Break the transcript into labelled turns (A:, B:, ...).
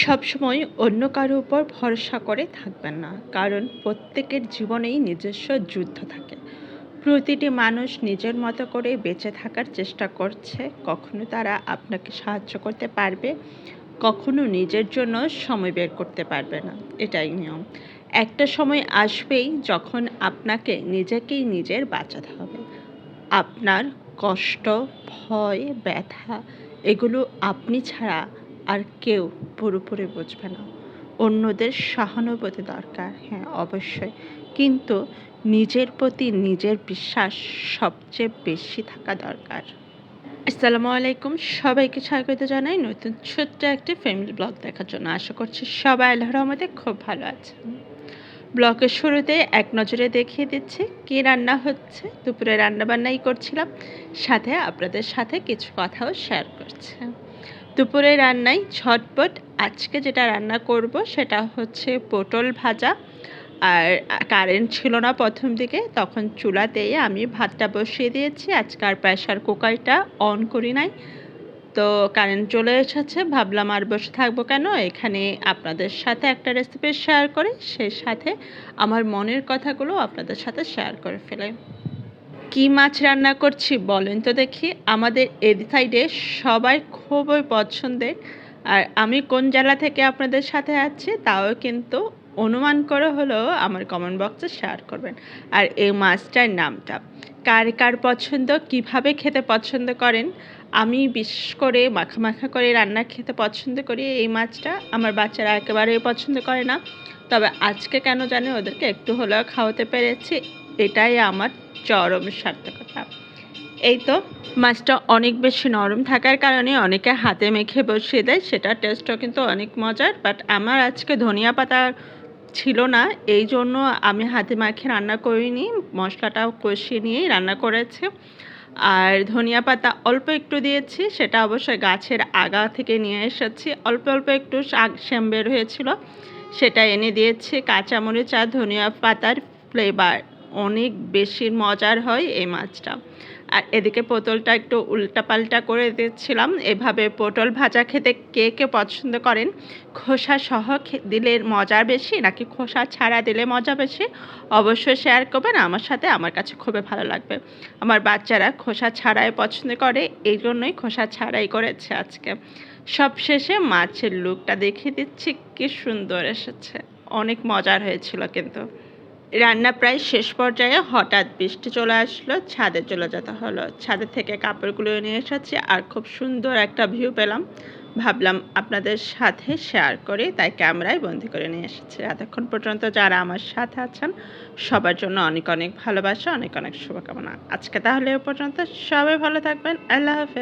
A: সবসময় অন্য কারও উপর ভরসা করে থাকবেন না, কারণ প্রত্যেকের জীবনেই নিজস্ব যুদ্ধ থাকে। প্রতিটি মানুষ নিজের মতো করে বেঁচে থাকার চেষ্টা করছে, কখনো তারা আপনাকে সাহায্য করতে পারবে, কখনো নিজের জন্য সময় বের করতে পারবে না, এটাই নিয়ম। একটা সময় আসবেই যখন আপনাকে নিজেকেই নিজের বাঁচাতে হবে। আপনার কষ্ট, ভয়, ব্যথা, এগুলো আপনি ছাড়া আর কেউ পুরোপুরি বুঝবে না। অন্যদের সহানুভূতি দরকার হ্যাঁ অবশ্যই। কিন্তু নিজের প্রতি নিজের বিশ্বাস সবচেয়ে বেশি থাকা দরকার। আসসালামু আলাইকুম, সবাইকে স্বাগত জানাই নতুন ছোট্ট একটি ফ্যামিলি ব্লগ দেখার জন্য। আশা করছি সবাই আল্লাহর রহমতে খুব ভালো আছে ব্লগের শুরুতে এক নজরে দেখিয়ে দিচ্ছি কী রান্না হচ্ছে। দুপুরে রান্নাবান্নাই করছিলাম, সাথে আপনাদের সাথে কিছু কথাও শেয়ার করছে। দুপুরে রান্নায় ঝটপট। আজকে যেটা রান্না করব সেটা হচ্ছে পটল ভাজা। আর কারেন্ট ছিল না প্রথম দিকে, তখন চুলাতেই আমি ভাতটা বসিয়ে দিয়েছি। আজকে আর প্রেশার কুকারটা অন করি নাই। তো কারেন্ট চলে এসেছে, ভাবলাম আর বসে থাকব কেন? এখানে আপনাদের সাথে একটা রেসিপি শেয়ার করে। সেই সাথে আমার মনের কথাগুলো আপনাদের সাথে শেয়ার করে ফেলে। কি মাছ রান্না করছি বলেন তো দেখি। আমাদের এই সাইডে সবাই খুবই পছন্দের। আর আমি কোন জেলা থেকে আপনাদের সাথে আছি তাও কিন্তু অনুমান করে হলেও আমার কমেন্ট বক্সে শেয়ার করবেন। আর এই মাছটার নামটা, কার কার পছন্দ, কীভাবে খেতে পছন্দ করেন, আমি বিশেষ করে মাখা মাখা করে রান্না খেতে পছন্দ করি। এই মাছটা আমার বাচ্চারা একেবারেই পছন্দ করে না। তবে আজকে কেন জানি ওদেরকে একটু হলেও খাওয়াতে পেরেছি, এটাই আমার চরম সার্থকতা। এই তো, মাছটা অনেক বেশি নরম থাকার কারণে অনেকে হাতে মেখে বসিয়ে দেয়, সেটা টেস্টও কিন্তু অনেক মজার বাট আমার আজকে ধনিয়া পাতা ছিল না, এই জন্য আমি হাতে মাখে রান্না করিনি, মশলাটাও কষিয়ে নিয়েই রান্না করেছি। আর ধনিয়া পাতা অল্প একটু দিয়েছি, সেটা অবশ্যই গাছের আগা থেকে নিয়ে এসেছি, অল্প অল্প একটু শাক শ্যাম বের হয়েছিল, সেটা এনে দিয়েছি, কাঁচামরিচ আর ধনিয়া পাতার ফ্লেভার অনেক বেশি মজার হয় এই মাছটা। আর এদিকে পটলটা একটু উল্টাপাল্টা করে দিচ্ছিলাম। এভাবে পটল ভাজা খেতে কে কে পছন্দ করেন? খোসা সহ দিলে মজা বেশি নাকি খোসা ছাড়া দিলে মজা বেশি? অবশ্যই শেয়ার করবেন, আমার সাথে আমার কাছে খুবই ভালো লাগবে। আমার বাচ্চারা খোসা ছাড়াই পছন্দ করে, এই জন্যই খোসা ছাড়াই করেছে আজকে। সব শেষে মাছের লুকটা দেখিয়ে দিচ্ছি, কি সুন্দর এসেছে। অনেক মজার হয়েছিল কিন্তু। রান্না প্রায় শেষ পর্যায়ে হঠাৎ বৃষ্টি চলে আসলো, ছাদে চলে যেতে হলো। ছাদের থেকে কাপড়গুলো নিয়ে এসেছি আর খুব সুন্দর একটা ভিউ পেলাম। ভাবলাম আপনাদের সাথে শেয়ার করি, তাই ক্যামেরায় বন্দি করে নিয়ে এসেছি। এতক্ষণ পর্যন্ত যারা আমার সাথে আছেন, সবার জন্য অনেক অনেক ভালোবাসা, অনেক অনেক শুভকামনা। আজকে তাহলে এ পর্যন্ত। সবাই ভালো থাকবেন। আল্লাহ হাফেজ।